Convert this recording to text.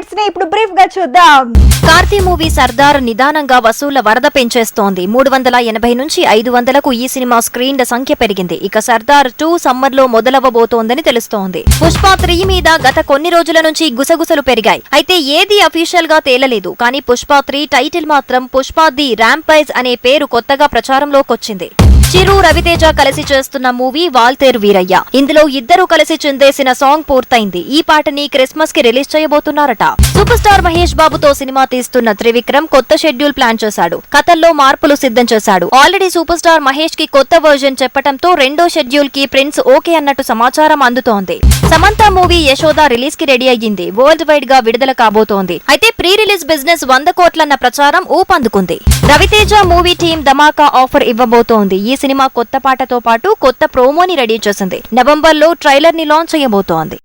అప్డేట్స్ని ఇప్పుడు బ్రీఫ్గా చూద్దాం. కార్తీ మూవీ సర్దార్ నిదానంగా వసూళ్ళ వరద పెంచేస్తోంది. మూడు వందల ఎనభై నుంచి ఐదు వందలకు ఈ సినిమా స్క్రీన్ల సంఖ్య పెరిగింది. ఇక సర్దార్ టూ సమ్మర్లో మొదలవ్వబోతోందని తెలుస్తోంది. పుష్ప త్రీ మీద గత కొన్ని రోజుల నుంచి గుసగుసలు పెరిగాయి. అయితే ఏది అఫీషియల్గా తేలలేదు. కానీ పుష్ప త్రీ టైటిల్ మాత్రం పుష్ప ది ర్యాంపైజ్ అనే పేరు కొత్తగా ప్రచారంలోకొచ్చింది. చిరు రవితేజ కలిసి చేస్తున్న మూవీ వాల్తేరు వీరయ్య. ఇందులో ఇద్దరు కలిసి చిందేసిన సాంగ్ పూర్తయింది. ఈ పాటని క్రిస్మస్కి రిలీజ్ చేయబోతున్నారట. సూపర్ స్టార్ మహేష్ బాబుతో సినిమా తీస్తున్న త్రివిక్రమ్ కొత్త షెడ్యూల్ ప్లాన్ చేశాడు. కథల్లో మార్పులు సిద్ధం చేశాడు. ఆల్రెడీ సూపర్ స్టార్ మహేష్కి కొత్త వర్జన్ చెప్పటంతో రెండో షెడ్యూల్కి ప్రిన్స్ ఓకే అన్నట్టు సమాచారం అందుతోంది. సమంత మూవీ యశోద రిలీజ్కి రెడీ అయ్యింది. వరల్డ్ వైడ్గా విడుదల కాబోతోంది. అయితే ప్రీ రిలీజ్ బిజినెస్ వంద కోట్లన్న ప్రచారం ఊపందుకుంది. Raviteja movie team Dhamaka offer ఇవ్వబోతోంది. ఈ సినిమా కొత్త పాటతో పాటు కొత్త ప్రోమోని రెడీ చేసింది. నవంబర్లో ట్రైలర్ని లాంచ్ చేయబోతోంది.